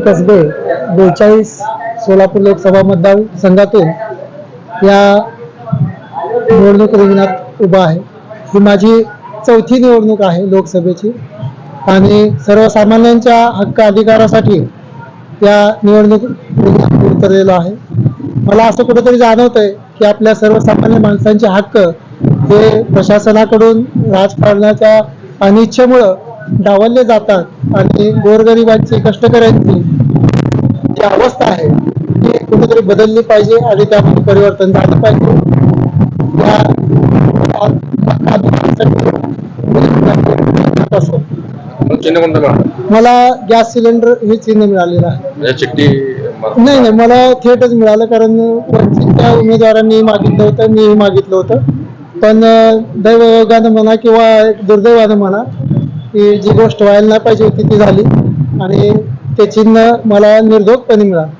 कसबे बेचाळीस सोलापूर लोकसभा मतदार संघातून या निवडणूक रिंगणात उभा आहे. ही माझी चौथी निवडणूक आहे लोकसभेची आणि सर्वसामान्यांच्या हक्क अधिकारासाठी या निवडणूक रिंगणात उतरलेलो आहे. मला असं कुठंतरी जाणवत आहे की आपल्या सर्वसामान्य माणसांचे हक्क हे प्रशासनाकडून राजकारणाच्या अनिच्छेमुळं डावलले जातात आणि गोरगरिबांची कष्टकऱ्यांची जी अवस्था आहे ती कुठेतरी बदलली पाहिजे आणि त्यामध्ये परिवर्तन झालं पाहिजे. मला गॅस सिलेंडर हे चिन्ह मिळालेलं आहे. नाही नाही मला थेटच मिळालं कारण वंचितच्या उमेदवारांनी मागितलं होतं मीही मागितलं होतं. पण दैवयोगानं म्हणा किंवा दुर्दैवानं म्हणा की जी गोष्ट व्हायला नाही पाहिजे होती ती झाली. आणि ते चिन्ह मला निर्धोकपणे मिळालं.